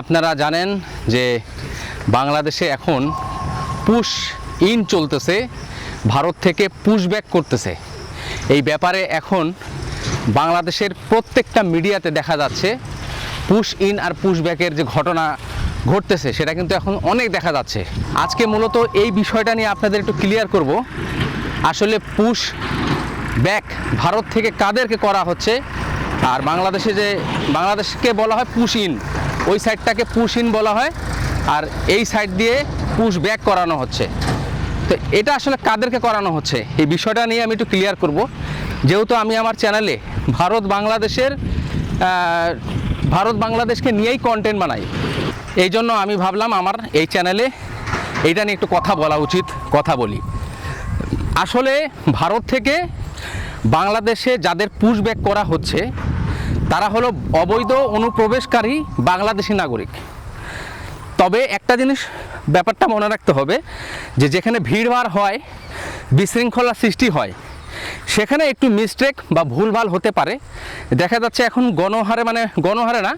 আপনারা জানেন যে বাংলাদেশে এখন পুশ ইন চলতেছে, ভারত থেকে পুশ ব্যাক করতেছে। এই ব্যাপারে এখন বাংলাদেশের প্রত্যেকটা মিডিয়াতে দেখা যাচ্ছে পুশ ইন আর পুশ ব্যাকের যে ঘটনা ঘটতেছে, সেটা কিন্তু এখন অনেক দেখা যাচ্ছে। আজকে মূলত এই বিষয়টা নিয়ে আপনাদের একটু ক্লিয়ার করব। আসলে পুশ ব্যাক ভারত থেকে কাদেরকে করা হচ্ছে? আর বাংলাদেশে যে, বাংলাদেশকে বলা হয় পুশ ইন ওই সাইডটাকে পুশ ইন বলা হয়, আর এই সাইড দিয়ে পুশ ব্যাক করানো হচ্ছে। তো এটা আসলে কাদেরকে করানো হচ্ছে? এই বিষয়টা নিয়ে আমি একটু ক্লিয়ার করব। যেহেতু আমি আমার চ্যানেলে ভারত বাংলাদেশের ভারত বাংলাদেশকে নিয়েই কন্টেন্ট বানাই, এই জন্য আমি ভাবলাম আমার এই চ্যানেলে এইটা নিয়ে একটু কথা বলা উচিত, কথা বলি। আসলে ভারত থেকে বাংলাদেশে যাদের পুশব্যাক করা হচ্ছে, তারা হলো অবৈধ অনুপ্রবেশকারী বাংলাদেশি নাগরিক। তবে একটা জিনিস ব্যাপারটা মনে রাখতে হবে যে যেখানে ভিড়ভাড় হয়, বিশৃঙ্খলা সৃষ্টি হয় সেখানে একটু মিস্টেক বা ভুলভাল হতে পারে। দেখা যাচ্ছে এখন গণহারে মানে গণহারে না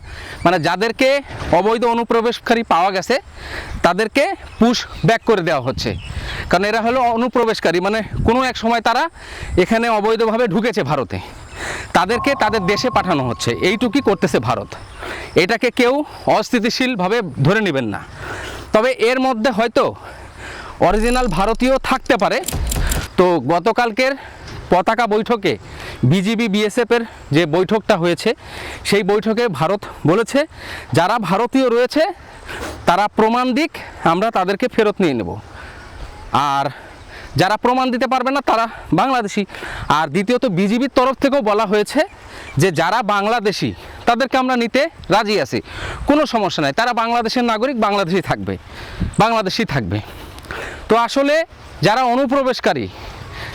মানে যাদেরকে অবৈধ অনুপ্রবেশকারী পাওয়া গেছে, তাদেরকে পুশ ব্যাক করে দেওয়া হচ্ছে। কারণ এরা হলো অনুপ্রবেশকারী মানে কোনো এক সময় তারা এখানে অবৈধভাবে ঢুকেছে ভারতে। তাদেরকে তাদের দেশে পাঠানো হচ্ছে, এইটুকুই করতেছে ভারত। এটাকে কেউ অস্থিতিশীলভাবে ধরে নেবেন না। তবে এর মধ্যে হয়তো অরিজিনাল ভারতীয় থাকতে পারে। তো গতকালকের পতাকা বৈঠকে বিজিবি, বিএসএফের যে বৈঠকটা হয়েছে, সেই বৈঠকে ভারত বলেছে, যারা ভারতীয় রয়েছে, তারা প্রমাণ দিক, আমরা তাদেরকে ফেরত নিয়ে নেব। আর যারা প্রমাণ দিতে পারবে না, তারা বাংলাদেশি। আর দ্বিতীয়ত, বিজিবির তরফ থেকেও বলা হয়েছে যে, যারা বাংলাদেশি, তাদেরকে আমরা নিতে রাজি আছি। কোনো সমস্যা নাই, তারা বাংলাদেশের নাগরিক বাংলাদেশি থাকবে বাংলাদেশি থাকবে। তো আসলে যারা অনুপ্রবেশকারী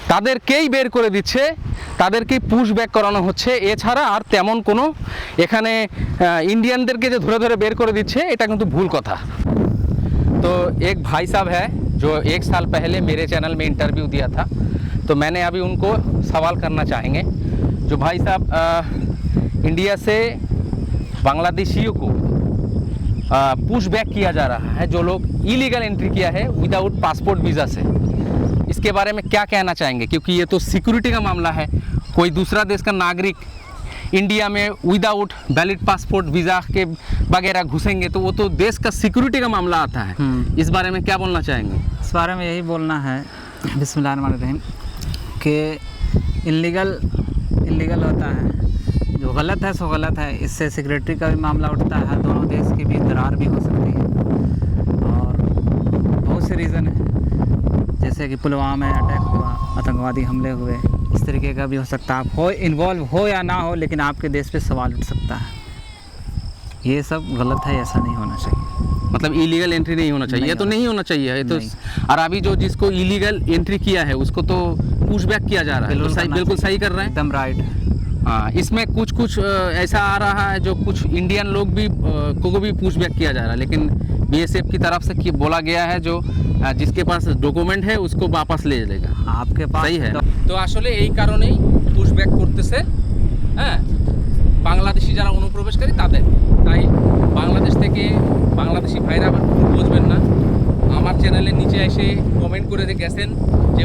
তাদেরকেই বের করে দিচ্ছে তাদেরকেই পুশ ব্যাক করানো হচ্ছে এছাড়া আর তেমন কোনো এখানে আহ, ইন্ডিয়ানদেরকে যে ধরে ধরে বের করে দিচ্ছে এটা কিন্তু ভুল কথা तो एक भाई साहब है जो एक साल पहले मेरे चैनल में इंटरव्यू दिया था तो मैंने अभी उनको सवाल करना चाहेंगे जो भाई साहब अ, इंडिया से बांग्लादेशियों को पुश बैक किया जा रहा है जो लोग इलीगल एंट्री किया है विदाउट पासपोर्ट वीज़ा से इसके बारे में क्या कहना चाहेंगे? क्योंकि ये तो सिक्योरिटी का मामला है। कोई दूसरा देश का नागरिक इंडिया में विदाउट वैलिड पासपोर्ट वीज़ा के वगैरह घुसेंगे तो वो तो देश का सिक्योरिटी का मामला आता है। हम्म। इस बारे में क्या बोलना चाहेंगे? इस बारे में यही बोलना है बिस्मिल्लाहिर्रहमानिर्रहीम कि इलीगल इलीगल होता है। जो गलत है सो गलत है। इससे सिक्योरिटी का भी मामला उठता है दोनों देश के भी दरार भी हो सकती है। और बहुत से रीज़न है। जैसे कि पुलवामा में अटैक हुआ आतंकवादी हमले हुए इस तरीके का भी हो सकता है। आप हो इन्वॉल्व हो या ना हो लेकिन आपके देश पे सवाल उठ सकता है। ये सब गलत है ऐसा नहीं होना चाहिए। मतलब इलीगल एंट्री नहीं होना चाहिए। नहीं ये तो नहीं होना चाहिए ये तो और अभी जो जिसको इलीगल एंट्री किया है उसको तो पुश बैक किया जा रहा है। तो बिल्कुल सही कर रहे हैं। एकदम राइट हाँ इसमें कुछ कुछ अ, ऐसा आ रहा है जो कुछ इंडियन लोग भी अ, को भी पूछ बैक किया जा रहा है लेकिन बीएसएफ की तरफ से कि- बोला गया है जो अ, जिसके पास डॉक्यूमेंट है उसको वापस ले लेगा आपके पास তাই হ্যাঁ तो- তো আসলে এই কারণেই পুশব্যাক করতেছে হ্যাঁ বাংলাদেশি যারা অনুপ্রবেশকারী তাদের তাই বাংলাদেশ থেকে বাংলাদেশি ভাইরা আবার ভুল বুঝবেন না আমার চ্যানেলের নিচে এসে কমেন্ট করে গেছেন যে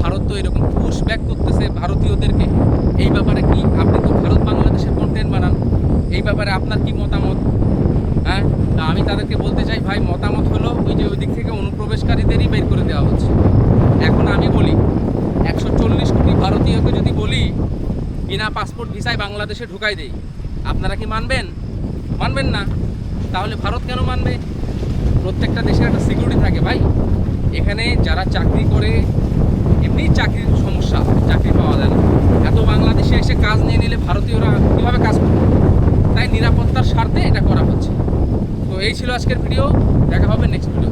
ভারত তো এরকম পুশব্যাক করতেছে ভারতীয়দেরকে। এই ব্যাপারে কি আপনি তো ভারত বাংলাদেশের কন্টেন্ট বানান। এই ব্যাপারে আপনার কি মতামত? হ্যাঁ? তা আমি তাদেরকে বলতে চাই, ভাই, মতামত হলো ওই যে ওই দিক থেকে অনুপ্রবেশকারীদেরই বের করে দেওয়া হচ্ছে। এখন আমি বলি, একশো চল্লিশ কোটি ভারতীয়কে যদি বলি, বিনা পাসপোর্ট ভিসায় বাংলাদেশে ঢুকাই দেই, আপনারা কি মানবেন? মানবেন না। তাহলে ভারত কেন মানবে? প্রত্যেকটা দেশের একটা সিকিউরিটি থাকে ভাই। এখানে যারা চাকরি করে এমনি চাকরির সমস্যা, চাকরি পাওয়া যায় না। এত বাংলাদেশে এসে কাজ নিয়ে নিলে ভারতীয়রা কীভাবে কাজ করবে? তাই নিরাপত্তার স্বার্থে এটা করা হচ্ছে। তো এই ছিল আজকের ভিডিও দেখা হবে নেক্সট ভিডিও